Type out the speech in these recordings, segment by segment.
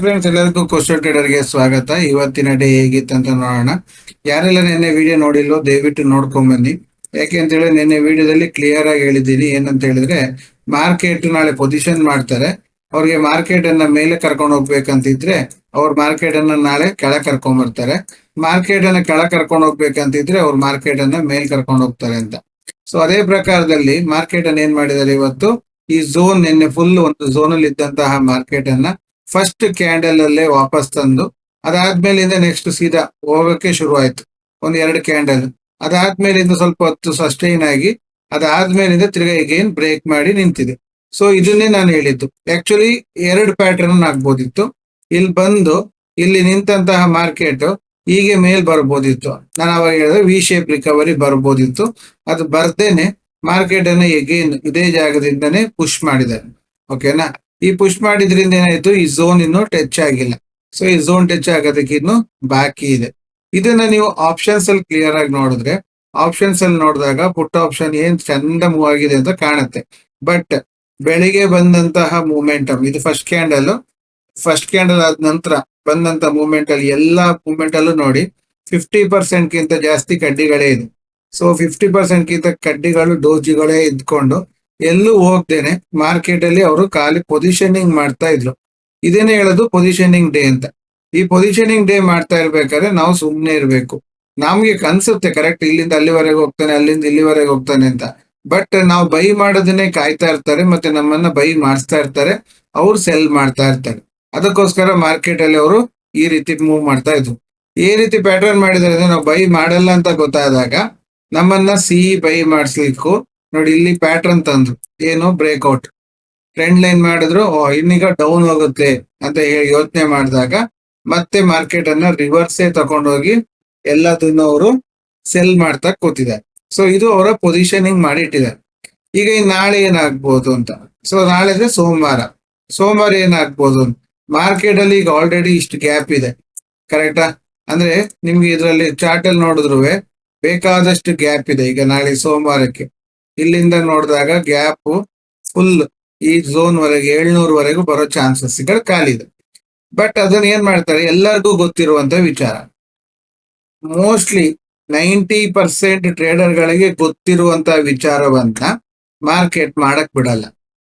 Friends ಎಲ್ಲರಿಗೂ coastal ಟ್ರೇಡರ್ಗೆ ಸ್ವಾಗತ. ಇವತ್ತಿನ ಡೇ ಹೇಗಿತ್ತು ಅಂತ ನೋಡೋಣ. ಯಾರೆಲ್ಲ ನಿನ್ನೆ ವಿಡಿಯೋ ನೋಡಿಲ್ವೋ, ದಯವಿಟ್ಟು ನೋಡ್ಕೊಂಡ್ ಬನ್ನಿ. ಯಾಕೆ ಅಂತ ಹೇಳಿ ನಿನ್ನೆ ವಿಡಿಯೋದಲ್ಲಿ ಕ್ಲಿಯರ್ ಆಗಿ ಹೇಳಿದ್ದೀನಿ. ಏನಂತ ಹೇಳಿದ್ರೆ ಮಾರ್ಕೆಟ್ ನಾಳೆ ಪೊಸಿಷನ್ ಮಾಡ್ತಾರೆ. ಅವ್ರಿಗೆ ಮಾರ್ಕೆಟ್ ಅನ್ನ ಮೇಲೆ ಕರ್ಕೊಂಡು ಹೋಗ್ಬೇಕಂತಿದ್ರೆ, ಅವ್ರ ಮಾರ್ಕೆಟ್ ಅನ್ನ ನಾಳೆ ಕೆಳ ಕರ್ಕೊಂಡ್ ಬರ್ತಾರೆ. ಮಾರ್ಕೆಟ್ ಅನ್ನ ಕೆಳ ಕರ್ಕೊಂಡು ಹೋಗ್ಬೇಕಂತಿದ್ರೆ, ಅವ್ರ ಮಾರ್ಕೆಟ್ ಅನ್ನ ಮೇಲ್ ಕರ್ಕೊಂಡು ಹೋಗ್ತಾರೆ ಅಂತ. ಸೊ ಅದೇ ಪ್ರಕಾರದಲ್ಲಿ ಮಾರ್ಕೆಟ್ ಅನ್ನ ಏನ್ ಮಾಡಿದ್ದಾರೆ ಇವತ್ತು? ಈ ಝೋನ್ ನಿನ್ನೆ ಫುಲ್ ಒಂದು ಝೋನ್ ಅಲ್ಲಿ ಇದ್ದಂತಹ ಮಾರ್ಕೆಟ್ ಅನ್ನ ಫಸ್ಟ್ ಕ್ಯಾಂಡಲ್ ಅಲ್ಲೇ ವಾಪಸ್ ತಂದು, ಅದಾದ್ಮೇಲಿಂದ ನೆಕ್ಸ್ಟ್ ಸೀದಾ ಹೋಗಕ್ಕೆ ಶುರು ಆಯ್ತು ಒಂದ್ ಎರಡು ಕ್ಯಾಂಡಲ್ ಅದಾದ್ಮೇಲಿಂದ ಸ್ವಲ್ಪ ಹೊತ್ತು ಸಸ್ಟೈನ್ ಆಗಿ, ಅದಾದ್ಮೇಲಿಂದ ತಿರ್ಗಾ ಈಗೇನ್ ಬ್ರೇಕ್ ಮಾಡಿ ನಿಂತಿದೆ. ಸೊ ಇದನ್ನೇ ನಾನು ಹೇಳಿದ್ದು. ಆಕ್ಚುಲಿ ಎರಡು ಪ್ಯಾಟರ್ನ್ ಆಗ್ಬೋದಿತ್ತು. ಇಲ್ಲಿ ಬಂದು, ಇಲ್ಲಿ ನಿಂತಹ ಮಾರ್ಕೆಟ್ ಹೀಗೆ ಮೇಲ್ ಬರ್ಬೋದಿತ್ತು. ನಾನು ಅವಾಗ ಹೇಳಿದ್ರೆ ವಿ ಶೇಪ್ ರಿಕವರಿ ಬರ್ಬೋದಿತ್ತು. ಅದು ಬರ್ದೇನೆ ಮಾರ್ಕೆಟ್ ಅನ್ನ ಎಗೇನ್ ಇದೇ ಜಾಗದಿಂದನೇ ಪುಷ್ ಮಾಡಿದ್ದಾರೆ. ಓಕೆನಾ ಈ ಪುಷ್ ಮಾಡಿದ್ರಿಂದ ಏನಾಯ್ತು? ಈ ಝೋನ್ ಇನ್ನು ಟಚ್ ಆಗಿಲ್ಲ. ಸೊ ಈ ಝೋನ್ ಟಚ್ ಆಗೋದಕ್ಕೆ ಇನ್ನು ಬಾಕಿ ಇದೆ. ಇದನ್ನ ನೀವು ಆಪ್ಷನ್ಸ್ ಅಲ್ಲಿ ಕ್ಲಿಯರ್ ಆಗಿ ನೋಡಿದ್ರೆ ಆಪ್ಷನ್ಸ್ ಅಲ್ಲಿ ನೋಡಿದಾಗ ಪುಟ್ ಆಪ್ಷನ್ ಏನ್ ಚಂದ ಮೂವ್ ಆಗಿದೆ ಅಂತ ಕಾಣುತ್ತೆ. ಬಟ್ ಬೆಳಿಗ್ಗೆ ಬಂದಂತಹ ಮೂಮೆಂಟಮ್ ಇದು ಫಸ್ಟ್ ಕ್ಯಾಂಡಲ್ ಫಸ್ಟ್ ಕ್ಯಾಂಡಲ್ ಆದ ನಂತರ ಬಂದಂತ ಮೂಮೆಂಟ್ ಅಲ್ಲಿ ಎಲ್ಲಾ ಮೂಮೆಂಟ್ ಅಲ್ಲೂ ನೋಡಿ ಫಿಫ್ಟಿ ಪರ್ಸೆಂಟ್ ಗಿಂತ ಜಾಸ್ತಿ ಕಡ್ಡಿಗಳೇ ಇದೆ. ಸೊ ಫಿಫ್ಟಿ ಪರ್ಸೆಂಟ್ ಗಿಂತ ಕಡ್ಡಿಗಳು ಡೋಜಿಗಳೇ ಇದ್ಕೊಂಡು ಎಲ್ಲೂ ಹೋಗ್ದೇನೆ ಮಾರ್ಕೆಟ್ ಅಲ್ಲಿ ಅವರು ಖಾಲಿ ಪೊಸಿಷನಿಂಗ್ ಮಾಡ್ತಾ ಇದ್ರು. ಇದೇನೆ ಹೇಳೋದು ಪೊಸಿಷನಿಂಗ್ ಡೇ ಅಂತ. ಈ ಪೊಸಿಷನಿಂಗ್ ಡೇ ಮಾಡ್ತಾ ಇರ್ಬೇಕಾದ್ರೆ ನಾವು ಸುಮ್ಮನೆ ಇರಬೇಕು. ನಮ್ಗೆ ಕನ್ಸುತ್ತೆ ಕರೆಕ್ಟ್ ಇಲ್ಲಿಂದ ಅಲ್ಲಿವರೆಗೆ ಹೋಗ್ತಾನೆ, ಅಲ್ಲಿಂದ ಇಲ್ಲಿವರೆಗೆ ಹೋಗ್ತಾನೆ ಅಂತ. ಬಟ್ ನಾವು ಬೈ ಮಾಡೋದನ್ನೇ ಕಾಯ್ತಾ ಇರ್ತಾರೆ, ಮತ್ತೆ ನಮ್ಮನ್ನ ಬೈ ಮಾಡಿಸ್ತಾ ಇರ್ತಾರೆ, ಅವ್ರು ಸೆಲ್ ಮಾಡ್ತಾ ಇರ್ತಾರೆ. ಅದಕ್ಕೋಸ್ಕರ ಮಾರ್ಕೆಟ್ ಅಲ್ಲಿ ಅವರು ಈ ರೀತಿ ಮೂವ್ ಮಾಡ್ತಾ ಇದ್ರು. ಈ ರೀತಿ ಪ್ಯಾಟರ್ನ್ ಮಾಡಿದ್ರೆ ನಾವು ಬೈ ಮಾಡಲ್ಲ ಅಂತ ಗೊತ್ತಾದಾಗ ನಮ್ಮನ್ನ ಸಿ ಬೈ ಮಾಡಿಸ್ಲಿಕ್ಕೂ ನೋಡಿ, ಇಲ್ಲಿ ಪ್ಯಾಟರ್ನ್ ತಂದ್ರು ಏನು ಬ್ರೇಕ್ಔಟ್ ಟ್ರೆಂಡ್ ಲೈನ್ ಮಾಡಿದ್ರು, ಓ, ಇನ್ನೀಗ ಡೌನ್ ಹೋಗುತ್ತೆ ಅಂತ ಹೇಳಿ ಯೋಚನೆ ಮಾಡಿದಾಗ, ಮತ್ತೆ ಮಾರ್ಕೆಟ್ ಅನ್ನ ರಿವರ್ಸೇ ತಗೊಂಡೋಗಿ ಎಲ್ಲದನ್ನು ಅವರು ಸೆಲ್ ಮಾಡ್ತಾ ಕೂತಿದ್ದಾರೆ. ಸೊ ಇದು ಅವರ ಪೊಸಿಷನಿಂಗ್ ಮಾಡಿಟ್ಟಿದ್ದಾರೆ ಈಗ ನಾಳೆ ಏನಾಗ್ಬೋದು ಅಂತ. ಸೊ ನಾಳೆ ಅಂದ್ರೆ ಸೋಮವಾರ. ಸೋಮವಾರ ಏನಾಗ್ಬೋದು ಮಾರ್ಕೆಟ್ ಅಲ್ಲಿ ಈಗ ಆಲ್ರೆಡಿ ಇಷ್ಟು ಗ್ಯಾಪ್ ಇದೆ. ಕರೆಕ್ಟಾ ಅಂದ್ರೆ ನಿಮ್ಗೆ ಇದರಲ್ಲಿ ಚಾರ್ಟ್ ಅಲ್ಲಿ ನೋಡಿದ್ರು ಬೇಕಾದಷ್ಟು ಗ್ಯಾಪ್ ಇದೆ ಈಗ ನಾಳೆ ಸೋಮವಾರಕ್ಕೆ. ಇಲ್ಲಿಂದ ನೋಡಿದಾಗ ಗ್ಯಾಪ್ ಫುಲ್ ಈ ಝೋನ್ ವರೆಗೆ ಏಳ್ನೂರ್ ವರೆಗೂ ಬರೋ ಚಾನ್ಸಸ್ಗಳು ಖಾಲಿ ಇದೆ. ಬಟ್ ಅದನ್ನ ಏನ್ ಮಾಡ್ತಾರೆ? ಎಲ್ಲರಿಗೂ ಗೊತ್ತಿರುವಂತ ವಿಚಾರ. ಮೋಸ್ಟ್ಲಿ ನೈಂಟಿ ಪರ್ಸೆಂಟ್ ಟ್ರೇಡರ್ ಗಳಿಗೆ ಗೊತ್ತಿರುವಂತ ವಿಚಾರವನ್ನ ಮಾರ್ಕೆಟ್ ಮಾಡಕ್ ಬಿಡಲ್ಲ.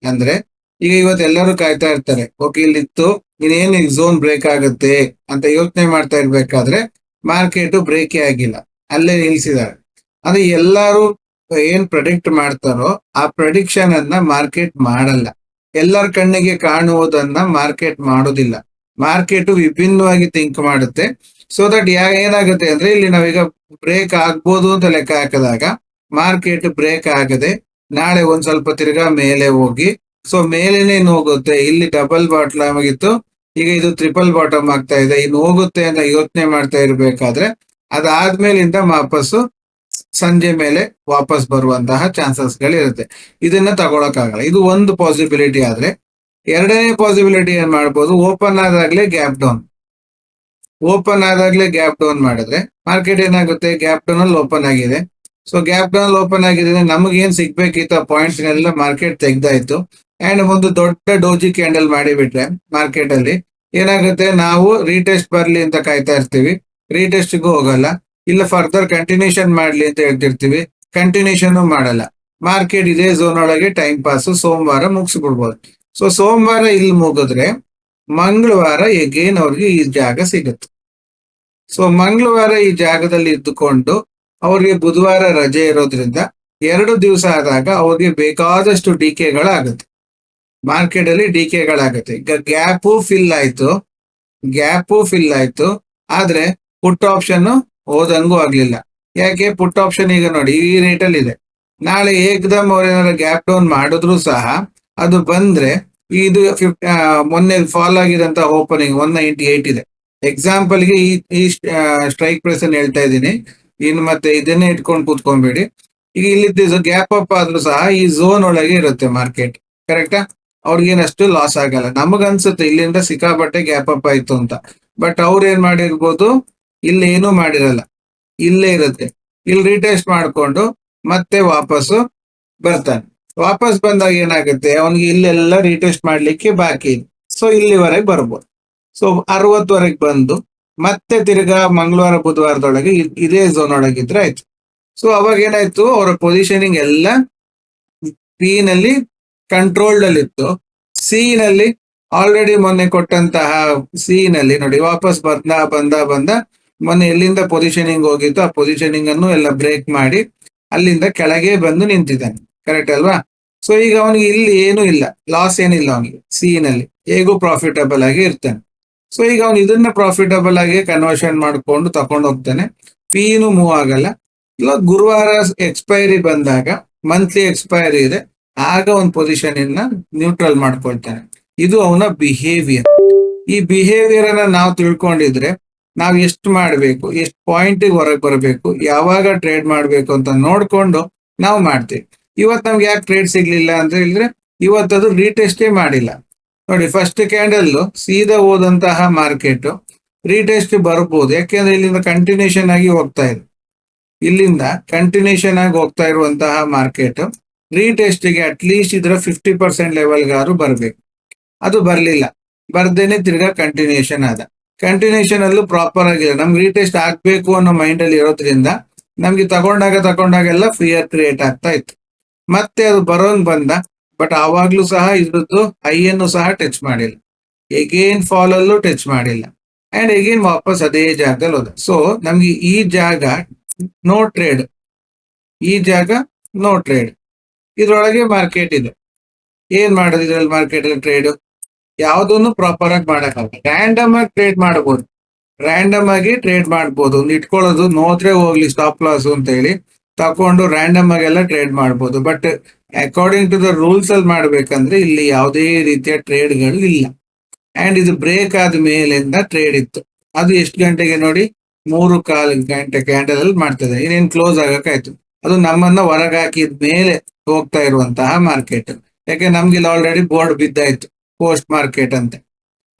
ಅಂದ್ರೆ ಈಗ ಇವತ್ತು ಎಲ್ಲರೂ ಕಾಯ್ತಾ ಇರ್ತಾರೆ, ಓಕೆ, ಇಲ್ಲಿತ್ತು, ಇನ್ನೇನು ಝೋನ್ ಬ್ರೇಕ್ ಆಗುತ್ತೆ? ಅಂತ ಯೋಚನೆ ಮಾಡ್ತಾ ಇರ್ಬೇಕಾದ್ರೆ ಮಾರ್ಕೆಟ್ ಬ್ರೇಕೇ ಆಗಿಲ್ಲ. ಅಲ್ಲೇ ನಿಲ್ಸಿದ್ದಾರೆ. ಅಂದ್ರೆ ಎಲ್ಲರೂ ಏನ್ ಪ್ರೆಡಿಕ್ಟ್ ಮಾಡ್ತಾರೋ ಆ ಪ್ರೆಡಿಕ್ಷನ್ ಅನ್ನ ಮಾರ್ಕೆಟ್ ಮಾಡಲ್ಲ. ಎಲ್ಲರ ಕಣ್ಣಿಗೆ ಕಾಣುವುದನ್ನ ಮಾರ್ಕೆಟ್ ಮಾಡೋದಿಲ್ಲ. ಮಾರ್ಕೆಟ್ ವಿಭಿನ್ನವಾಗಿ ಥಿಂಕ್ ಮಾಡುತ್ತೆ. ಸೊ ದಟ್ ಯಾ, ಏನಾಗುತ್ತೆ ಅಂದ್ರೆ ಇಲ್ಲಿ ನಾವೀಗ ಬ್ರೇಕ್ ಆಗ್ಬೋದು ಅಂತ ಲೆಕ್ಕ ಹಾಕಿದಾಗ ಮಾರ್ಕೆಟ್ ಬ್ರೇಕ್ ಆಗದೆ ನಾಳೆ ಒಂದ್ ಸ್ವಲ್ಪ ತಿರ್ಗಾ ಮೇಲೆ ಹೋಗಿ ಸೊ ಮೇಲೇನೆ ಹೋಗುತ್ತೆ ಇಲ್ಲಿ ಡಬಲ್ ಬಾಟಮ್ ಆಗಿತ್ತು. ಈಗ ಇದು ಟ್ರಿಪಲ್ ಬಾಟಮ್ ಆಗ್ತಾ ಇದೆ. ಇನ್ನು ಹೋಗುತ್ತೆ ಅಂತ ಯೋಚನೆ ಮಾಡ್ತಾ ಇರ್ಬೇಕಾದ್ರೆ ಅದಾದ್ಮೇಲಿಂದ ವಾಪಸ್ಸು ಸಂಜೆ ಮೇಲೆ ವಾಪಸ್ ಬರುವಂತಹ ಚಾನ್ಸಸ್ ಗಳಿರುತ್ತೆ. ಇದನ್ನ ತಗೊಳಕ್ಕಾಗಲ್ಲ. ಇದು ಒಂದು ಪಾಸಿಬಿಲಿಟಿ ಆದ್ರೆ, ಎರಡನೇ ಪಾಸಿಬಿಲಿಟಿ ಏನ್ ಮಾಡ್ಬೋದು? ಓಪನ್ ಆದಾಗ್ಲೇ ಗ್ಯಾಪ್ ಡೌನ್ ಓಪನ್ ಆದಾಗ್ಲೇ ಗ್ಯಾಪ್ ಡೌನ್ ಮಾಡಿದ್ರೆ ಮಾರ್ಕೆಟ್ ಏನಾಗುತ್ತೆ? ಗ್ಯಾಪ್ ಡೌನ್ ಅಲ್ಲಿ ಓಪನ್ ಆಗಿದೆ. ಸೊ ಗ್ಯಾಪ್ ಡೌನ್ ಅಲ್ಲಿ ಓಪನ್ ಆಗಿದೆ ನಮಗೆ ಏನ್ ಸಿಗ್ಬೇಕಿತ್ತು ಪಾಯಿಂಟ್ಸ್ ಎಲ್ಲ ಮಾರ್ಕೆಟ್ ತೆಗ್ದಾಯ್ತು. ಅಂಡ್ ಒಂದು ದೊಡ್ಡ ಡೋಜಿ ಕ್ಯಾಂಡಲ್ ಮಾಡಿಬಿಟ್ರೆ ಮಾರ್ಕೆಟ್ ಅಲ್ಲಿ ಏನಾಗುತ್ತೆ? ನಾವು ರೀಟೆಸ್ಟ್ ಬರ್ಲಿ ಅಂತ ಕಾಯ್ತಾ ಇರ್ತೀವಿ. ರೀಟೆಸ್ಟ್ಗೂ ಹೋಗಲ್ಲ. ಇಲ್ಲ ಫರ್ದರ್ ಕಂಟಿನ್ಯೂಷನ್ ಮಾಡ್ಲಿ ಅಂತ ಹೇಳ್ತಿರ್ತೀವಿ. ಕಂಟಿನ್ಯೂಷನ್ ಮಾಡಲ್ಲ. ಮಾರ್ಕೆಟ್ ಇದೇ ಝೋನ್ ಒಳಗೆ ಟೈಮ್ ಪಾಸ್ ಸೋಮವಾರ ಮುಗಿಸ್ಬಿಡ್ಬೋದು. ಸೊ ಸೋಮವಾರ ಇಲ್ಲಿ ಮುಗಿದ್ರೆ ಮಂಗಳವಾರ ಎಗೇನ್ ಅವ್ರಿಗೆ ಈ ಜಾಗ ಸಿಗುತ್ತೆ. ಸೊ ಮಂಗಳವಾರ ಈ ಜಾಗದಲ್ಲಿ ಇದ್ದುಕೊಂಡು ಅವ್ರಿಗೆ ಬುಧವಾರ ರಜೆ ಇರೋದ್ರಿಂದ ಎರಡು ದಿವಸ ಆದಾಗ ಅವ್ರಿಗೆ ಬೇಕಾದಷ್ಟು ಡಿಕೆಗಳಾಗುತ್ತೆ. ಮಾರ್ಕೆಟ್ ಅಲ್ಲಿ ಡಿಕೆಗಳಾಗುತ್ತೆ. ಈಗ ಗ್ಯಾಪು ಫಿಲ್ ಆಯ್ತು. ಗ್ಯಾಪು ಫಿಲ್ ಆಯ್ತು. ಆದ್ರೆ ಪುಟ್ ಆಪ್ಷನ್ ಹೋದಂಗೂ ಆಗ್ಲಿಲ್ಲ. ಯಾಕೆ? ಪುಟ್ ಆಪ್ಷನ್ ಈಗ ನೋಡಿ, ಈ ರೇಟ್ ಅಲ್ಲಿ ಇದೆ ನಾಳೆ ಏಕದಮ್ ಅವ್ರೇನಾದ್ರು ಗ್ಯಾಪ್ ಡೌನ್ ಮಾಡಿದ್ರು ಸಹ ಅದು ಬಂದ್ರೆ ಇದು ಫಿಫ್ಟಿ ಮೊನ್ನೆ ಫಾಲ್ ಆಗಿದಂತ ಓಪನಿಂಗ್ ಒನ್ ನೈಂಟಿ ಏಟ್ ಇದೆ. ಎಕ್ಸಾಂಪಲ್ಗೆ ಈ ಈ ಸ್ಟ್ರೈಕ್ ಪ್ರೈಸ್ ಅನ್ನು ಹೇಳ್ತಾ ಇದ್ದೀನಿ. ಇನ್ನು ಮತ್ತೆ ಇದನ್ನೇ ಇಟ್ಕೊಂಡು ಕೂತ್ಕೊಂಡ್ಬೇಡಿ. ಈಗ ಇಲ್ಲಿದ್ದ ಗ್ಯಾಪ್ ಅಪ್ ಆದ್ರೂ ಸಹ ಈ ಝೋನ್ ಒಳಗೆ ಇರುತ್ತೆ ಮಾರ್ಕೆಟ್ ಕರೆಕ್ಟಾ ಅವ್ರಿಗೇನಷ್ಟು ಲಾಸ್ ಆಗಲ್ಲ. ನಮಗನ್ಸುತ್ತೆ ಇಲ್ಲಿಂದ ಸಿಕ್ಕಾಪಟ್ಟೆ ಗ್ಯಾಪ್ ಅಪ್ ಆಯ್ತು ಅಂತ. ಬಟ್ ಅವ್ರು ಏನ್ ಮಾಡಿರ್ಬೋದು? ಇಲ್ಲಿ ಏನೂ ಮಾಡಿರಲ್ಲ. ಇಲ್ಲೇ ಇರುತ್ತೆ. ಇಲ್ಲಿ ರೀಟೆಸ್ಟ್ ಮಾಡ್ಕೊಂಡು ಮತ್ತೆ ವಾಪಸ್ಸು ಬರ್ತಾನೆ. ವಾಪಸ್ ಬಂದಾಗ ಏನಾಗುತ್ತೆ? ಅವನಿಗೆ ಇಲ್ಲೆಲ್ಲ ರೀಟೆಸ್ಟ್ ಮಾಡ್ಲಿಕ್ಕೆ ಬಾಕಿ ಇದೆ. ಸೊ ಇಲ್ಲಿವರೆಗೆ ಬರ್ಬೋದು. ಸೊ ಅರವತ್ತುವರೆಗೆ ಬಂದು ಮತ್ತೆ ತಿರ್ಗಾ ಮಂಗಳವಾರ, ಬುಧವಾರದೊಳಗೆ ಇದೇ ಝೋನ್ ಒಳಗಿದ್ರೆ ಆಯ್ತು. ಸೊ ಅವಾಗ ಏನಾಯ್ತು? ಅವರ ಪೊಸಿಷನಿಂಗ್ ಎಲ್ಲ ಪಿ ನಲ್ಲಿ ಕಂಟ್ರೋಲ್ಡ್ ಅಲ್ಲಿ ಇತ್ತು. ಸಿ ನಲ್ಲಿ ಆಲ್ರೆಡಿ ಮೊನ್ನೆ ಕೊಟ್ಟಂತಹ ಸಿ ನಲ್ಲಿ ನೋಡಿ ವಾಪಸ್ ಬಂದ ಬಂದ ಬಂದ ಮೊನ್ನೆ ಎಲ್ಲಿಂದ ಪೊಸಿಷನಿಂಗ್ ಹೋಗಿತ್ತು ಆ ಪೊಸಿಷನಿಂಗ್ ಅನ್ನು ಎಲ್ಲ ಬ್ರೇಕ್ ಮಾಡಿ ಅಲ್ಲಿಂದ ಕೆಳಗೆ ಬಂದು ನಿಂತಿದ್ದಾನೆ. ಕರೆಕ್ಟ್ ಅಲ್ವಾ? ಸೊ ಈಗ ಅವನಿಗೆ ಇಲ್ಲಿ ಏನೂ ಇಲ್ಲ. ಲಾಸ್ ಏನಿಲ್ಲ ಅವನಿಗೆ ಸಿ ನಲ್ಲಿ ಹೇಗೂ ಪ್ರಾಫಿಟಬಲ್ ಆಗಿ ಇರ್ತಾನೆ. ಸೊ ಈಗ ಅವನು ಇದನ್ನ ಪ್ರಾಫಿಟಬಲ್ ಆಗಿ ಕನ್ವರ್ಷನ್ ಮಾಡ್ಕೊಂಡು ತಕೊಂಡು ಹೋಗ್ತಾನೆ. ಫೀನು ಮೂವ್ ಆಗಲ್ಲ. ಇಲ್ಲ ಗುರುವಾರ ಎಕ್ಸ್ಪೈರಿ ಬಂದಾಗ ಮಂತ್ಲಿ ಎಕ್ಸ್ಪೈರಿ ಇದೆ. ಆಗ ಒಂದು ಪೊಸಿಷನ್ ಇನ್ನ ನ್ಯೂಟ್ರಲ್ ಮಾಡ್ಕೊಳ್ತಾನೆ. ಇದು ಅವನ ಬಿಹೇವಿಯರ್ ಈ ಬಿಹೇವಿಯರ್ ಅನ್ನ ನಾವು ತಿಳ್ಕೊಂಡಿದ್ರೆ ನಾವು ಎಷ್ಟು ಮಾಡಬೇಕು, ಎಷ್ಟು ಪಾಯಿಂಟ್ ಹೊರಗೆ ಬರಬೇಕು, ಯಾವಾಗ ಟ್ರೇಡ್ ಮಾಡಬೇಕು ಅಂತ ನೋಡ್ಕೊಂಡು ನಾವು ಮಾಡ್ತೀವಿ. ಇವತ್ತು ನಮ್ಗೆ ಯಾಕೆ ಟ್ರೇಡ್ ಸಿಗ್ಲಿಲ್ಲ ಅಂತ ಹೇಳಿದ್ರೆ ಇವತ್ತದು ರೀಟೆಸ್ಟೇ ಮಾಡಿಲ್ಲ. ನೋಡಿ ಫಸ್ಟ್ ಕ್ಯಾಂಡಲ್ ಸೀದಾ ಹೋದಂತಹ ಮಾರ್ಕೆಟ್ ರೀಟೆಸ್ಟ್ ಬರ್ಬೋದು. ಯಾಕೆಂದ್ರೆ ಇಲ್ಲಿಂದ ಕಂಟಿನ್ಯೂಷನ್ ಆಗಿ ಹೋಗ್ತಾ ಇದೆ. ಇಲ್ಲಿಂದ ಕಂಟಿನ್ಯೂಷನ್ ಆಗಿ ಹೋಗ್ತಾ ಇರುವಂತಹ ಮಾರ್ಕೆಟ್ ರೀಟೆಸ್ಟ್ಗೆ ಅಟ್ಲೀಸ್ಟ್ ಇದರ ಫಿಫ್ಟಿ ಪರ್ಸೆಂಟ್ ಲೆವೆಲ್ಗಾರು ಬರಬೇಕು. ಅದು ಬರಲಿಲ್ಲ. ಬರ್ದೇನೆ ತಿರ್ಗಾ ಕಂಟಿನ್ಯೂಷನ್ ಆದ. ಕಂಟಿನ್ಯೂಷನ್ ಅಲ್ಲೂ ಪ್ರಾಪರ್ ಆಗಿಲ್ಲ ನಮ್ಗೆ ರೀಟೆಸ್ಟ್ ಆಗ್ಬೇಕು ಅನ್ನೋ ಮೈಂಡ್ ಅಲ್ಲಿ ಇರೋದ್ರಿಂದ ನಮ್ಗೆ ತಗೊಂಡಾಗ ತಗೊಂಡಾಗೆಲ್ಲ ಫಿಯರ್ ಕ್ರಿಯೇಟ್ ಆಗ್ತಾ ಇತ್ತು. ಮತ್ತೆ ಅದು ಬರೋಂಗ್ ಬಂದ ಬಟ್ ಆವಾಗ್ಲೂ ಸಹ ಇದ್ರದ್ದು ಹೈ ಅನ್ನು ಸಹ ಟಚ್ ಮಾಡಿಲ್ಲ. ಎಗೇನ್ ಫಾಲ್ ಅಲ್ಲೂ ಟಚ್ ಮಾಡಿಲ್ಲ. ಅಂಡ್ ಎಗೇನ್ ವಾಪಸ್ ಅದೇ ಜಾಗದಲ್ಲಿ ಹೋದ. ಸೊ ನಮ್ಗೆ ಈ ಜಾಗ ನೋ ಟ್ರೇಡ್ ಈ ಜಾಗ ನೋ ಟ್ರೇಡ್ ಇದ್ರೊಳಗೆ ಮಾರ್ಕೆಟ್ ಇದೆ. ಏನ್ ಮಾಡೋದು ಇದ್ರಲ್ಲಿ ಮಾರ್ಕೆಟ್ ಅಲ್ಲಿ ಟ್ರೇಡ್ ಯಾವುದನ್ನು ಪ್ರಾಪರ್ ಆಗಿ ಮಾಡಕ್ಕಾಗಲ್ಲ. ರ್ಯಾಂಡಮ್ ಆಗಿ ಟ್ರೇಡ್ ಮಾಡ್ಬೋದು. ರ್ಯಾಂಡಮ್ ಆಗಿ ಟ್ರೇಡ್ ಮಾಡ್ಬೋದು. ಇಟ್ಕೊಳ್ಳೋದು ನೋದ್ರೆ ಹೋಗ್ಲಿ ಸ್ಟಾಪ್ ಲಾಸ್ ಅಂತ ಹೇಳಿ ತಕೊಂಡು ರ್ಯಾಂಡಮ್ ಆಗೆಲ್ಲ ಟ್ರೇಡ್ ಮಾಡ್ಬೋದು. But according to the rules ಅಲ್ಲಿ ಮಾಡ್ಬೇಕಂದ್ರೆ ಇಲ್ಲಿ ಯಾವುದೇ ರೀತಿಯ ಟ್ರೇಡ್ಗಳು ಇಲ್ಲ. ಅಂಡ್ ಇದು ಬ್ರೇಕ್ ಆದ ಮೇಲಿಂದ ಟ್ರೇಡ್ ಇತ್ತು. ಅದು ಎಷ್ಟು ಗಂಟೆಗೆ ನೋಡಿ? ಮೂರು ಕಾಲು ಗಂಟೆ ಕ್ಯಾಂಡಲ್ ಅಲ್ಲಿ ಮಾಡ್ತದೆ ಇನ್ನೇನು ಕ್ಲೋಸ್ ಆಗಕ್ಕಾಯ್ತು ಅದು ನಮ್ಮನ್ನ ಹೊರಗಾಕಿದ ಮೇಲೆ ಹೋಗ್ತಾ ಇರುವಂತಹ ಮಾರ್ಕೆಟ್ ಯಾಕೆ ನಮ್ಗೆ ಇಲ್ಲಿ ಆಲ್ರೆಡಿ ಬೋರ್ಡ್ ಬಿದ್ದಾಯ್ತು. ಪೋಸ್ಟ್ ಮಾರ್ಕೆಟ್ ಅಂತ.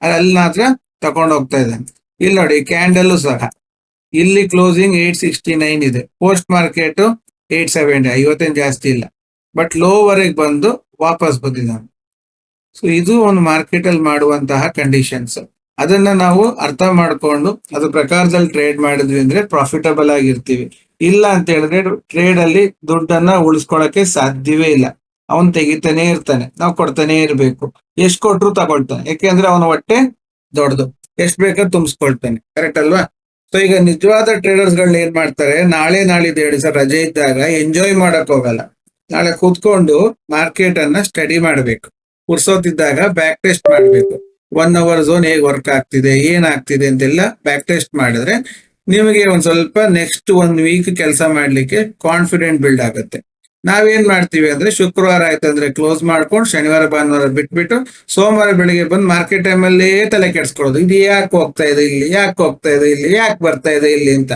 ಅಲ್ಲಿ ಮಾತ್ರ ತಗೊಂಡು ಹೋಗ್ತಾ ಇದ್ದಾನೆ ಇಲ್ಲಿ ನೋಡಿ ಕ್ಯಾಂಡಲ್ ಸಹ. ಇಲ್ಲಿ ಕ್ಲೋಸಿಂಗ್ ಏಟ್ ಸಿಕ್ಸ್ಟಿ ನೈನ್ ಇದೆ. ಪೋಸ್ಟ್ ಮಾರ್ಕೆಟ್ ಏಟ್ ಸೆವೆಂಟಿ, ಐವತ್ತೇನು ಜಾಸ್ತಿ ಇಲ್ಲ. ಬಟ್ ಲೋವರೆಗೆ ಬಂದು ವಾಪಸ್ ಬಂದಿದ್ದಾನೆ ಸೊ ಇದು ಒಂದು ಮಾರ್ಕೆಟ್ ಅಲ್ಲಿ ಮಾಡುವಂತಹ ಕಂಡೀಷನ್ಸ್. ಅದನ್ನ ನಾವು ಅರ್ಥ ಮಾಡ್ಕೊಂಡು ಅದ್ರ ಪ್ರಕಾರದಲ್ಲಿ ಟ್ರೇಡ್ ಮಾಡಿದ್ವಿ ಅಂದ್ರೆ ಪ್ರಾಫಿಟಬಲ್ ಆಗಿರ್ತೀವಿ. ಇಲ್ಲ ಅಂತ ಹೇಳಿದ್ರೆ ಟ್ರೇಡ್ ಅಲ್ಲಿ ದುಡ್ಡನ್ನ ಉಳಿಸ್ಕೊಳಕ್ಕೆ ಸಾಧ್ಯವೇ ಇಲ್ಲ. ಅವನ್ ತೆಗಿತಾನೆ ಇರ್ತಾನೆ. ನಾವು ಕೊಡ್ತಾನೆ ಇರ್ಬೇಕು. ಎಷ್ಟ್ ಕೊಟ್ರು ತಗೊಳ್ತಾನೆ. ಯಾಕೆಂದ್ರೆ ಅವನ ಹೊಟ್ಟೆ ದೊಡ್ಡದು. ಎಷ್ಟ್ ಬೇಕಾದ್ರೆ ತುಂಬಿಸ್ಕೊಳ್ತಾನೆ. ಕರೆಕ್ಟ್ ಅಲ್ವಾ? ಸೊ ಈಗ ನಿಜವಾದ ಟ್ರೇಡರ್ಸ್ ಗಳನ್ನ ಏನ್ ಮಾಡ್ತಾರೆ? ನಾಳೆ ನಾಳಿದ್ದು ಎರಡು ದಿವಸ ರಜೆ ಇದ್ದಾಗ ಎಂಜಾಯ್ ಮಾಡಕ್ ಹೋಗಲ್ಲ. ನಾಳೆ ಕೂತ್ಕೊಂಡು ಮಾರ್ಕೆಟ್ ಅನ್ನ ಸ್ಟಡಿ ಮಾಡ್ಬೇಕು. ಪುರ್ಸೋತಿದ್ದಾಗ ಬ್ಯಾಕ್ ಟೆಸ್ಟ್ ಮಾಡ್ಬೇಕು. ಒನ್ ಅವರ್ ಝೋನ್ ಹೇಗೆ ವರ್ಕ್ ಆಗ್ತಿದೆ ಏನಾಗ್ತಿದೆ ಅಂತೆಲ್ಲ ಬ್ಯಾಕ್ ಟೆಸ್ಟ್ ಮಾಡಿದ್ರೆ ನಿಮಗೆ ಒಂದ್ ಸ್ವಲ್ಪ ನೆಕ್ಸ್ಟ್ ಒಂದ್ ವೀಕ್ ಕೆಲಸ ಮಾಡ್ಲಿಕ್ಕೆ ಕಾನ್ಫಿಡೆಂಟ್ ಬಿಲ್ಡ್ ಆಗುತ್ತೆ. ನಾವೇನ್ ಮಾಡ್ತೀವಿ ಅಂದ್ರೆ ಶುಕ್ರವಾರ ಆಯ್ತಂದ್ರೆ ಕ್ಲೋಸ್ ಮಾಡ್ಕೊಂಡು ಶನಿವಾರ, ಭಾನುವಾರ ಬಿಟ್ಬಿಟ್ಟು ಸೋಮವಾರ ಬೆಳಿಗ್ಗೆ ಬಂದು ಮಾರ್ಕೆಟ್ ಟೈಮಲ್ಲೇ ತಲೆ ಕೆಡ್ಸ್ಕೊಳ್ಳೋದು. ಇದು ಯಾಕೆ ಹೋಗ್ತಾ ಇದೆ ಇಲ್ಲಿ? ಯಾಕೆ ಹೋಗ್ತಾ ಇದೆ ಇಲ್ಲಿ? ಯಾಕೆ ಬರ್ತಾ ಇದೆ ಇಲ್ಲಿ ಅಂತ.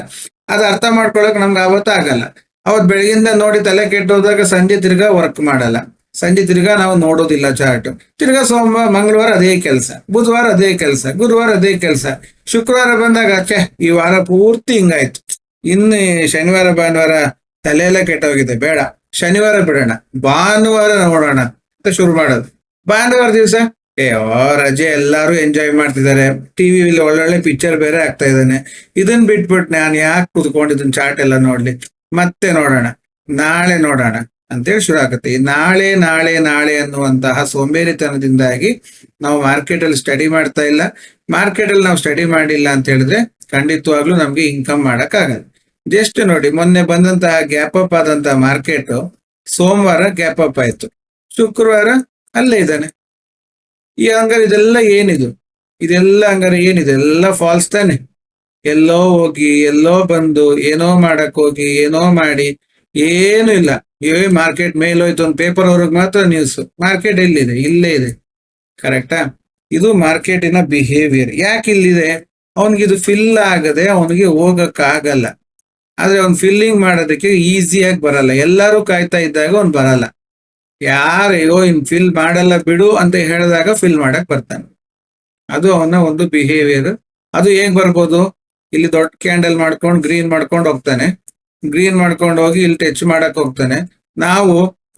ಅದು ಅರ್ಥ ಮಾಡ್ಕೊಳಕ್ ನಮ್ಗೆ ಅವತ್ತು ಆಗಲ್ಲ. ಅವತ್ ಬೆಳಗಿಂದ ನೋಡಿ ತಲೆ ಕೆಟ್ಟೋದಾಗ ಸಂಜೆ ತಿರ್ಗಾ ವರ್ಕ್ ಮಾಡಲ್ಲ. ಸಂಜೆ ತಿರ್ಗಾ ನಾವು ನೋಡೋದಿಲ್ಲ ಚಾರ್ಟ್ ತಿರ್ಗಾ ಸೋಮವಾರ, ಮಂಗಳವಾರ ಅದೇ ಕೆಲಸ. ಬುಧವಾರ ಅದೇ ಕೆಲಸ. ಗುರುವಾರ ಅದೇ ಕೆಲಸ. ಶುಕ್ರವಾರ ಬಂದಾಗ ಛೆ, ಈ ವಾರ ಪೂರ್ತಿ ಹಿಂಗಾಯ್ತು. ಇನ್ನು ಶನಿವಾರ, ಭಾನುವಾರ ತಲೆ ಎಲ್ಲ ಕೆಟ್ಟೋಗಿದೆ. ಬೇಡ. ಶನಿವಾರ ಬಿಡೋಣ, ಭಾನುವಾರ ನೋಡೋಣ ಅಂತ ಶುರು ಮಾಡೋದು. ಭಾನುವಾರ ದಿವಸ, ಏ ರಜೆ ಎಲ್ಲಾರು ಎಂಜಾಯ್ ಮಾಡ್ತಿದ್ದಾರೆ. ಟಿವಿಲಿ ಒಳ್ಳೊಳ್ಳೆ ಪಿಕ್ಚರ್ ಬೇರೆ ಆಗ್ತಾ ಇದ್ದಾನೆ. ಇದನ್ ಬಿಟ್ಬಿಟ್ಟು ನಾನು ಯಾಕೆ ಕುತ್ಕೊಂಡು ಚಾಟ್ ಎಲ್ಲ ನೋಡ್ಲಿ? ಮತ್ತೆ ನೋಡೋಣ, ನಾಳೆ ನೋಡೋಣ ಅಂತೇಳಿ ಶುರು ಆಗುತ್ತೆ. ನಾಳೆ ನಾಳೆ ನಾಳೆ ಅನ್ನುವಂತಹ ಸೋಂಬೇರಿತನದಿಂದಾಗಿ ನಾವು ಮಾರ್ಕೆಟ್ ಅಲ್ಲಿ ಸ್ಟಡಿ ಮಾಡ್ತಾ ಇಲ್ಲ. ಮಾರ್ಕೆಟ್ ಅಲ್ಲಿ ನಾವು ಸ್ಟಡಿ ಮಾಡಿಲ್ಲ ಅಂತ ಹೇಳಿದ್ರೆ ಖಂಡಿತವಾಗ್ಲೂ ನಮ್ಗೆ ಇನ್ಕಮ್ ಮಾಡಕ್ ಆಗಲ್ಲ ಜಸ್ಟ್ ನೋಡಿ, ಮೊನ್ನೆ ಬಂದಂತಹ ಗ್ಯಾಪ್ ಅಪ್ ಆದಂತಹ ಮಾರ್ಕೆಟ್ ಸೋಮವಾರ ಗ್ಯಾಪ್ ಅಪ್ ಆಯ್ತು. ಶುಕ್ರವಾರ ಅಲ್ಲೇ ಇದ್ದಾನೆ. ಈ ಹಂಗಾರೆ ಇದೆಲ್ಲ ಏನಿದು? ಇದೆಲ್ಲ ಹಂಗಾರೆ ಏನಿದೆ? ಎಲ್ಲ ಫಾಲ್ಸ್ ತಾನೆ. ಎಲ್ಲೋ ಹೋಗಿ, ಎಲ್ಲೋ ಬಂದು, ಏನೋ ಮಾಡಕ್ ಹೋಗಿ, ಏನೋ ಮಾಡಿ, ಏನು ಇಲ್ಲ. ಏ ಮಾರ್ಕೆಟ್ ಮೇಲೋಯ್ತು ಒಂದು ಪೇಪರ್ ಅವ್ರಿಗೆ ಮಾತ್ರ ನ್ಯೂಸ್ ಮಾರ್ಕೆಟ್ ಎಲ್ಲಿದೆ? ಇಲ್ಲೇ ಇದೆ. ಕರೆಕ್ಟಾ ಇದು ಮಾರ್ಕೆಟಿನ ಬಿಹೇವಿಯರ್ ಯಾಕೆ ಇಲ್ಲಿದೆ? ಅವನಿಗೆ ಇದು ಫಿಲ್ ಆಗದೆ ಅವನಿಗೆ ಹೋಗಕ್ ಆಗಲ್ಲ ಆದ್ರೆ ಅವ್ನ್ ಫಿಲ್ಲಿಂಗ್ ಮಾಡೋದಕ್ಕೆ ಈಸಿಯಾಗಿ ಬರಲ್ಲ. ಎಲ್ಲರೂ ಕಾಯ್ತಾ ಇದ್ದಾಗ ಅವ್ನು ಬರಲ್ಲ. ಯಾರು ಅಯ್ಯೋ, ಇನ್ ಫಿಲ್ ಮಾಡಲ್ಲ ಬಿಡು ಅಂತ ಹೇಳಿದಾಗ ಫಿಲ್ ಮಾಡಕ್ ಬರ್ತಾನೆ. ಅದು ಅವನ ಒಂದು ಬಿಹೇವಿಯರ್ ಅದು ಹೆಂಗ್ ಬರ್ಬೋದು? ಇಲ್ಲಿ ದೊಡ್ಡ ಕ್ಯಾಂಡಲ್ ಮಾಡ್ಕೊಂಡು ಗ್ರೀನ್ ಮಾಡ್ಕೊಂಡು ಹೋಗ್ತಾನೆ. ಗ್ರೀನ್ ಮಾಡ್ಕೊಂಡು ಹೋಗಿ ಇಲ್ಲಿ ಟಚ್ ಮಾಡಕ್ ಹೋಗ್ತಾನೆ. ನಾವು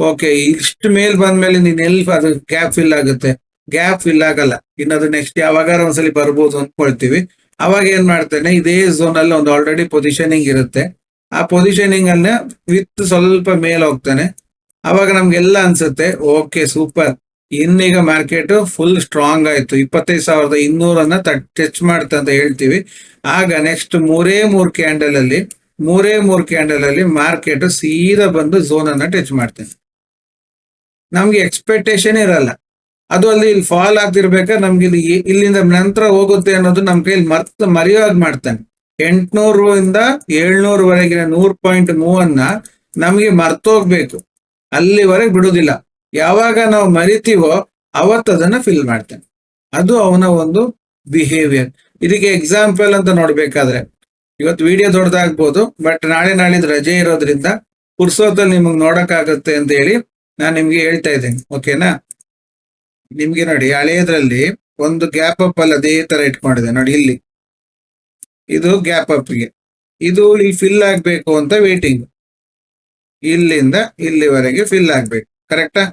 ಓಕೆ ಇಷ್ಟು ಮೇಲ್ ಬಂದ್ಮೇಲೆ ನೀನ್ ಎಲ್ಲಿ ಅದು ಗ್ಯಾಪ್ ಫಿಲ್ ಆಗುತ್ತೆ? ಗ್ಯಾಪ್ ಫಿಲ್ ಆಗಲ್ಲ. ಇನ್ನದು ನೆಕ್ಸ್ಟ್ ಯಾವಾಗಾರ ಒಂದ್ಸಲಿ ಬರ್ಬೋದು ಅನ್ಕೊಳ್ತೀವಿ ಅವಾಗ ಏನ್ ಮಾಡ್ತೇನೆ, ಇದೇ ಝೋನ್ ಅಲ್ಲಿ ಒಂದು ಆಲ್ರೆಡಿ ಪೊಸಿಷನಿಂಗ್ ಇರುತ್ತೆ. ಆ ಪೊಸಿಷನಿಂಗ್ ಅನ್ನ ವಿತ್ ಸ್ವಲ್ಪ ಮೇಲ್ ಹೋಗ್ತಾನೆ. ಅವಾಗ ನಮ್ಗೆಲ್ಲ ಅನ್ಸುತ್ತೆ ಓಕೆ ಸೂಪರ್ ಇನ್ನೀಗ ಮಾರ್ಕೆಟ್ ಫುಲ್ ಸ್ಟ್ರಾಂಗ್ ಆಯ್ತು. ಇಪ್ಪತ್ತೈದು ಸಾವಿರದ ಇನ್ನೂರನ್ನ ಟಚ್ ಮಾಡ್ತ ಅಂತ ಹೇಳ್ತೀವಿ. ಆಗ ನೆಕ್ಸ್ಟ್ ಮೂರೇ ಮೂರ್ ಕ್ಯಾಂಡಲ್ ಅಲ್ಲಿ, ಮೂರೇ ಮೂರ್ ಕ್ಯಾಂಡಲ್ ಅಲ್ಲಿ ಮಾರ್ಕೆಟ್ ಸೀದಾ ಬಂದು ಝೋನ್ ಅನ್ನ ಟಚ್ ಮಾಡ್ತೇನೆ. ನಮ್ಗೆ ಎಕ್ಸ್ಪೆಕ್ಟೇಷನ್ ಇರಲ್ಲ. ಅದು ಅಲ್ಲಿ ಇಲ್ಲಿ ಫಾಲ್ ಆಗ್ತಿರ್ಬೇಕಾ? ನಮ್ಗೆ ಇಲ್ಲಿ ಇಲ್ಲಿಂದ ನಂತರ ಹೋಗುತ್ತೆ ಅನ್ನೋದು ನಮ್ ಕೈಲಿ ಮರ್ತ ಮರೆಯೋದ್ ಮಾಡ್ತಾನೆ. ಎಂಟ್ನೂರು ಇಂದ ಏಳ್ನೂರವರೆಗಿನ ನೂರ್ ಪಾಯಿಂಟ್ ಮೂವನ್ನ ನಮ್ಗೆ ಮರ್ತೋಗ್ಬೇಕು. ಅಲ್ಲಿವರೆಗೆ ಬಿಡುದಿಲ್ಲ. ಯಾವಾಗ ನಾವು ಮರಿತೀವೋ ಅವತ್ತದನ್ನ ಫಿಲ್ ಮಾಡ್ತಾನೆ. ಅದು ಅವನ ಒಂದು ಬಿಹೇವಿಯರ್ ಇದಕ್ಕೆ ಎಕ್ಸಾಂಪಲ್ ಅಂತ ನೋಡ್ಬೇಕಾದ್ರೆ, ಇವತ್ತು ವಿಡಿಯೋ ದೊಡ್ಡದಾಗ್ಬೋದು ಬಟ್ ನಾಳೆ ನಾಳಿದ್ ರಜೆ ಇರೋದ್ರಿಂದ ಪುರ್ಸೋತಲ್ಲಿ ನಿಮಗೆ ನೋಡಕ್ಕಾಗತ್ತೆ ಅಂತ ಹೇಳಿ ನಾನು ನಿಮ್ಗೆ ಹೇಳ್ತಾ ಇದ್ದೀನಿ. ಓಕೆನಾ ನಿಮ್ಗೆ ನೋಡಿ ಹಳೆಯದ್ರಲ್ಲಿ ಒಂದು ಗ್ಯಾಪ್ ಅಪ್ ಅಲ್ಲ ಅದೇ ತರ ಇಟ್ಕೊಂಡಿದೆ. ನೋಡಿ ಇಲ್ಲಿ. ಇದು ಗ್ಯಾಪ್ಗೆ. ಇದು ಇಲ್ಲಿ ಫಿಲ್ ಆಗ್ಬೇಕು ಅಂತ ವೇಟಿಂಗ್ ಇಲ್ಲಿಂದ ಇಲ್ಲಿವರೆಗೆ ಫಿಲ್ ಆಗ್ಬೇಕು. ಕರೆಕ್ಟಾ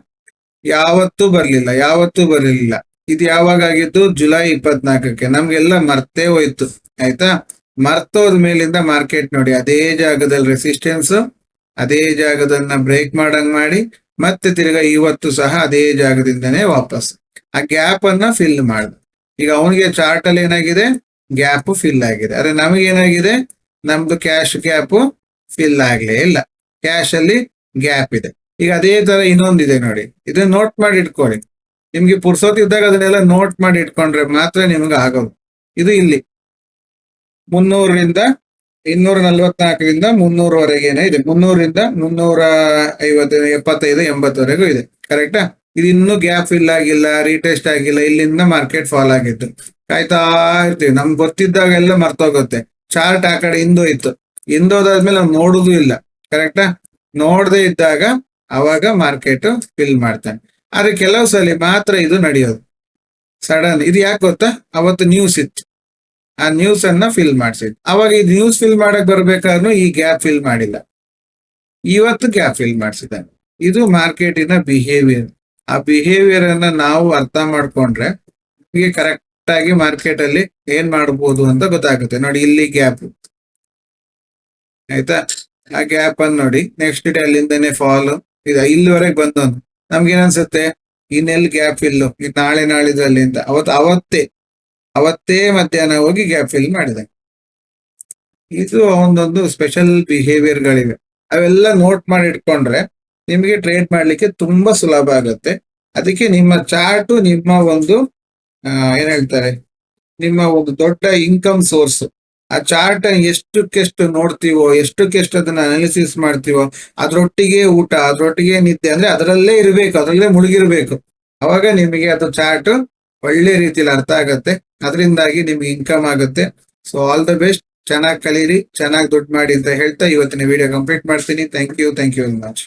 ಯಾವತ್ತೂ ಬರ್ಲಿಲ್ಲ, ಯಾವತ್ತೂ ಬರಲಿಲ್ಲ. ಇದು ಯಾವಾಗ ಆಗಿದ್ದು? ಜುಲೈ ಇಪ್ಪತ್ನಾಲ್ಕಕ್ಕೆ. ನಮ್ಗೆಲ್ಲ ಮರ್ತೇ ಹೋಯ್ತು. ಆಯ್ತಾ? ಮರ್ತೋದ ಮೇಲಿಂದ ಮಾರ್ಕೆಟ್ ನೋಡಿ, ಅದೇ ಜಾಗದಲ್ಲಿ ರೆಸಿಸ್ಟೆನ್ಸ್ ಅದೇ ಜಾಗದನ್ನ ಬ್ರೇಕ್ ಮಾಡಂಗ್ ಮಾಡಿ ಮತ್ತೆ ತಿರ್ಗಾ ಇವತ್ತು ಸಹ ಅದೇ ಜಾಗದಿಂದನೇ ವಾಪಸ್. ಆ ಗ್ಯಾಪ್ ಅನ್ನ ಫಿಲ್ ಮಾಡ್ದ. ಈಗ ಅವನಿಗೆ ಚಾರ್ಟ್ ಅಲ್ಲಿ ಏನಾಗಿದೆ? ಗ್ಯಾಪ್ ಫಿಲ್ ಆಗಿದೆ. ಅದೇ ನಮಗೆ ಏನಾಗಿದೆ? ನಮ್ದು ಕ್ಯಾಶ್ ಗ್ಯಾಪ್ ಫಿಲ್ ಆಗ್ಲೇ ಇಲ್ಲ. ಕ್ಯಾಶ್ ಅಲ್ಲಿ ಗ್ಯಾಪ್ ಇದೆ. ಈಗ ಅದೇ ತರ ಇನ್ನೊಂದಿದೆ ನೋಡಿ. ಇದನ್ನ ನೋಟ್ ಮಾಡಿ ಇಟ್ಕೊಳ್ಳಿ. ನಿಮ್ಗೆ ಪುರ್ಸೋತಿದ್ದಾಗ ಅದನ್ನೆಲ್ಲ ನೋಟ್ ಮಾಡಿ ಇಟ್ಕೊಂಡ್ರೆ ಮಾತ್ರ ನಿಮ್ಗೆ ಆಗೋದು ಇದು ಇಲ್ಲಿ. ಮುನ್ನೂರರಿಂದ ಇನ್ನೂರ ನಲ್ವತ್ನಾಲ್ಕರಿಂದ ಮುನ್ನೂರವರೆಗೇನೆ ಇದೆ. ಮುನ್ನೂರಿಂದ ಮುನ್ನೂರ ಐವತ್ತು ಎಪ್ಪತ್ತೈದು, ಎಂಬತ್ತವರೆಗೂ ಇದೆ. ಕರೆಕ್ಟಾ ಇದು ಇನ್ನೂ ಗ್ಯಾಪ್ ಫಿಲ್ ಆಗಿಲ್ಲ ರೀಟೆಸ್ಟ್ ಆಗಿಲ್ಲ, ಇಲ್ಲಿಂದ ಮಾರ್ಕೆಟ್ ಫಾಲ್ ಆಗಿತ್ತು. ಕಾಯ್ತಾ ಇರ್ತೀವಿ. ನಮ್ಗೆ ಗೊತ್ತಿದ್ದಾಗೆಲ್ಲ ಮರ್ತೋಗುತ್ತೆ. ಚಾರ್ಟ್ ಆ ಕಡೆ ಹಿಂದೋಯ್ತು ಹಿಂದೋದಾದ್ಮೇಲೆ ನಾವು ನೋಡುದು ಇಲ್ಲ. ಕರೆಕ್ಟಾ ನೋಡದೆ ಇದ್ದಾಗ ಅವಾಗ ಮಾರ್ಕೆಟ್ ಫಿಲ್ ಮಾಡ್ತಾನೆ ಆದ್ರೆ ಕೆಲವು ಸಲ ಮಾತ್ರ ಇದು ನಡೆಯೋದು. ಸಡನ್ ಇದು ಯಾಕೆ ಗೊತ್ತಾ? ಅವತ್ತು ನ್ಯೂಸ್ ಇತ್ತು. ಆ ನ್ಯೂಸ್ ಅನ್ನ ಫಿಲ್ ಮಾಡಿಸಿದ್. ಅವಾಗ ಈ ನ್ಯೂಸ್ ಫಿಲ್ ಮಾಡಕ್ ಬರ್ಬೇಕಾದ್ರು ಈ ಗ್ಯಾಪ್ ಫಿಲ್ ಮಾಡಿಲ್ಲ. ಇವತ್ತು ಗ್ಯಾಪ್ ಫಿಲ್ ಮಾಡಿಸಿದ್ದಾನೆ. ಇದು ಮಾರ್ಕೆಟಿನ ಬಿಹೇವಿಯರ್ ಆ ಬಿಹೇವಿಯರ್ ಅನ್ನ ನಾವು ಅರ್ಥ ಮಾಡ್ಕೊಂಡ್ರೆ ನಮಗೆ ಕರೆಕ್ಟ್ ಆಗಿ ಮಾರ್ಕೆಟ್ ಅಲ್ಲಿ ಏನ್ ಮಾಡಬಹುದು ಅಂತ ಗೊತ್ತಾಗುತ್ತೆ. ನೋಡಿ, ಇಲ್ಲಿ ಗ್ಯಾಪ್ ಆಯ್ತಾ? ಆ ಗ್ಯಾಪ್ ಅನ್ನು ನೋಡಿ ನೆಕ್ಸ್ಟ್ ಡೇ ಅಲ್ಲಿಂದನೇ ಫಾಲ್ ಇದು ಇಲ್ಲಿವರೆಗೆ ಬಂದವನು ನಮ್ಗೆ ಏನನ್ಸುತ್ತೆ ಇನ್ನೆಲ್ಲಿ ಗ್ಯಾಪ್ ಇಲ್ಲು ಇದು ನಾಳೆ ನಾಳಿದ್ರಲ್ಲಿ ಅಂತ ಅವತ್ತು, ಅವತ್ತೇ. ಅವತ್ತೇ ಮಧ್ಯಾಹ್ನ ಹೋಗಿ ಗ್ಯಾಪ್ ಫಿಲ್ ಮಾಡಿದೆ. ಇದು ಒಂದೊಂದು ಸ್ಪೆಷಲ್ ಬಿಹೇವಿಯರ್ಗಳಿವೆ ಅವೆಲ್ಲ ನೋಟ್ ಮಾಡಿ ಇಟ್ಕೊಂಡ್ರೆ ನಿಮಗೆ ಟ್ರೇಡ್ ಮಾಡಲಿಕ್ಕೆ ತುಂಬಾ ಸುಲಭ ಆಗುತ್ತೆ. ಅದಕ್ಕೆ ನಿಮ್ಮ ಚಾರ್ಟು ನಿಮ್ಮ ಒಂದು ಏನ್ ಹೇಳ್ತಾರೆ? ನಿಮ್ಮ ಒಂದು ದೊಡ್ಡ ಇನ್ಕಮ್ ಸೋರ್ಸ್ ಆ ಚಾರ್ಟ್ ಎಷ್ಟಕ್ಕೆಷ್ಟು ನೋಡ್ತೀವೋ, ಎಷ್ಟಕ್ಕೆಷ್ಟು ಅದನ್ನ ಅನಾಲಿಸಿಸ್ ಮಾಡ್ತೀವೋ, ಅದ್ರೊಟ್ಟಿಗೆ ಊಟ, ಅದ್ರೊಟ್ಟಿಗೆ ನಿದ್ದೆ, ಅಂದ್ರೆ ಅದರಲ್ಲೇ ಇರಬೇಕು, ಅದರಲ್ಲೇ ಮುಳುಗಿರ್ಬೇಕು. ಅವಾಗ ನಿಮಗೆ ಅದು ಚಾರ್ಟ್ ಒಳ್ಳೆ ರೀತಿಯಲ್ಲಿ ಅರ್ಥ ಆಗತ್ತೆ. ಅದರಿಂದಾಗಿ ನಿಮ್ಗೆ ಇನ್ಕಮ್ ಆಗುತ್ತೆ. ಸೊ ಆಲ್ ದ ಬೆಸ್ಟ್ ಚೆನ್ನಾಗಿ ಕಲೀರಿ, ಚೆನ್ನಾಗಿ ದುಡ್ಡು ಮಾಡಿ ಅಂತ ಹೇಳ್ತಾ ಇವತ್ತಿನ ವಿಡಿಯೋ ಕಂಪ್ಲೀಟ್ ಮಾಡ್ತೀನಿ. Thank you thank you very much